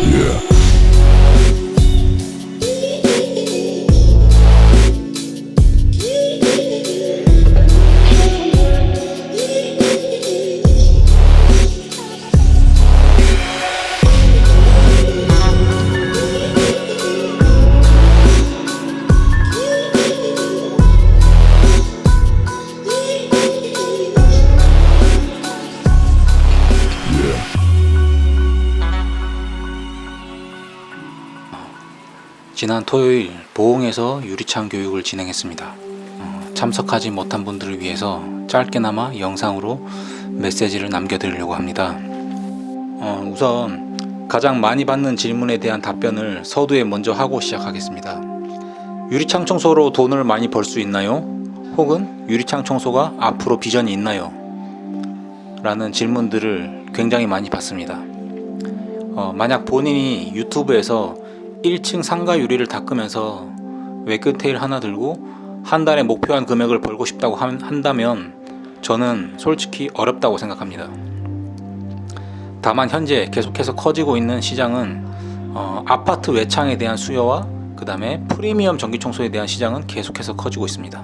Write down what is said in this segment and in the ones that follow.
Yeah. 지난 토요일 보흥에서 유리창 교육을 진행했습니다. 어, 참석하지 못한 분들을 위해서 짧게나마 영상으로 메시지를 남겨드리려고 합니다. 어, 우선 가장 많이 받는 질문에 대한 답변을 서두에 먼저 하고 시작하겠습니다. 유리창 청소로 돈을 많이 벌 수 있나요? 혹은 유리창 청소가 앞으로 비전이 있나요? 라는 질문들을 굉장히 많이 받습니다. 어, 만약 본인이 유튜브에서 1층 상가 유리를 닦으면서 외끝테일 하나 들고 한 달에 목표한 금액을 벌고 싶다고 한- 한다면 저는 솔직히 어렵다고 생각합니다. 다만 현재 계속해서 커지고 있는 시장은 어, 아파트 외창에 대한 수요와 그 다음에 프리미엄 전기 청소에 대한 시장은 계속해서 커지고 있습니다.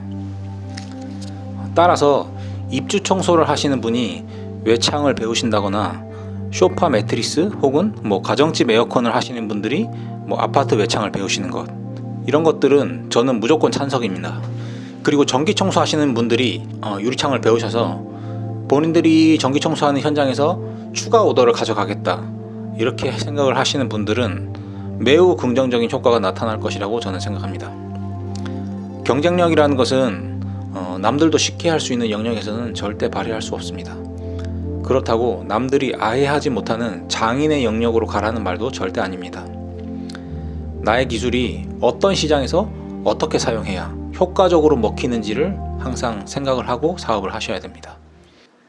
따라서 입주 청소를 하시는 분이 외창을 배우신다거나 쇼파 매트리스 혹은 뭐 가정집 에어컨을 하시는 분들이 뭐 아파트 외창을 배우시는 것 이런 것들은 저는 무조건 찬성입니다. 그리고 전기 청소하시는 분들이 어, 유리창을 배우셔서 본인들이 전기 청소하는 현장에서 추가 오더를 가져가겠다 이렇게 생각을 하시는 분들은 매우 긍정적인 효과가 나타날 것이라고 저는 생각합니다. 경쟁력이라는 것은 어, 남들도 쉽게 할 수 있는 영역에서는 절대 발휘할 수 없습니다. 그렇다고 남들이 아예 하지 못하는 장인의 영역으로 가라는 말도 절대 아닙니다. 나의 기술이 어떤 시장에서 어떻게 사용해야 효과적으로 먹히는지를 항상 생각을 하고 사업을 하셔야 됩니다.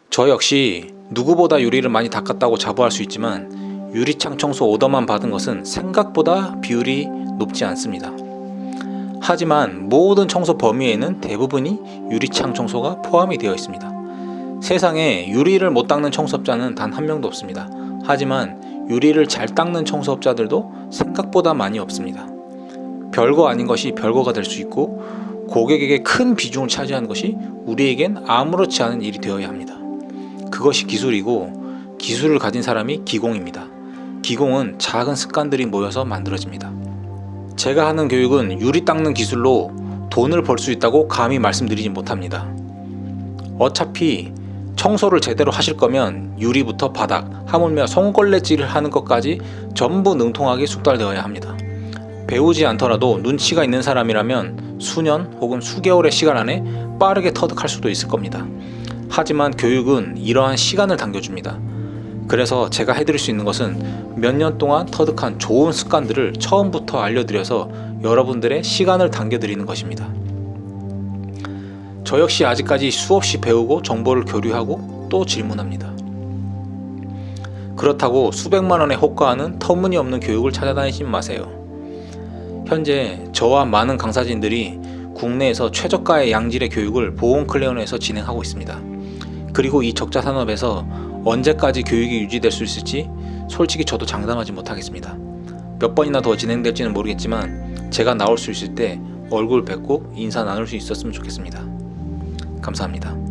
저 역시 누구보다 유리를 많이 닦았다고 자부할 수 있지만 유리창 청소 오더만 받은 것은 생각보다 비율이 높지 않습니다. 하지만 모든 청소 범위에는 대부분이 유리창 청소가 포함이 되어 있습니다. 세상에 유리를 못 닦는 청소업자는 단 한 명도 없습니다. 하지만 유리를 잘 닦는 청소업자들도 생각보다 많이 없습니다. 별거 아닌 것이 별거가 될 수 있고 고객에게 큰 비중을 차지하는 것이 우리에겐 아무렇지 않은 일이 되어야 합니다. 그것이 기술이고 기술을 가진 사람이 기공입니다. 기공은 작은 습관들이 모여서 만들어집니다. 제가 하는 교육은 유리 닦는 기술로 돈을 벌 수 있다고 감히 말씀드리지 못합니다. 어차피 청소를 제대로 하실 거면 유리부터 바닥, 하물며 손걸레질을 하는 것까지 전부 능통하게 숙달되어야 합니다. 배우지 않더라도 눈치가 있는 사람이라면 수년 혹은 수개월의 시간 안에 빠르게 터득할 수도 있을 겁니다. 하지만 교육은 이러한 시간을 당겨줍니다. 그래서 제가 해드릴 수 있는 것은 몇 년 동안 터득한 좋은 습관들을 처음부터 알려드려서 여러분들의 시간을 당겨드리는 것입니다. 저 역시 아직까지 수없이 배우고 정보를 교류하고 또 질문합니다. 그렇다고 수백만 원에 호가하는 터무니없는 교육을 찾아다니지 마세요. 현재 저와 많은 강사진들이 국내에서 최저가의 양질의 교육을 보온클레온에서 진행하고 있습니다. 그리고 이 적자 산업에서 언제까지 교육이 유지될 수 있을지 솔직히 저도 장담하지 못하겠습니다. 몇 번이나 더 진행될지는 모르겠지만 제가 나올 수 있을 때 얼굴 뵙고 인사 나눌 수 있었으면 좋겠습니다. 감사합니다.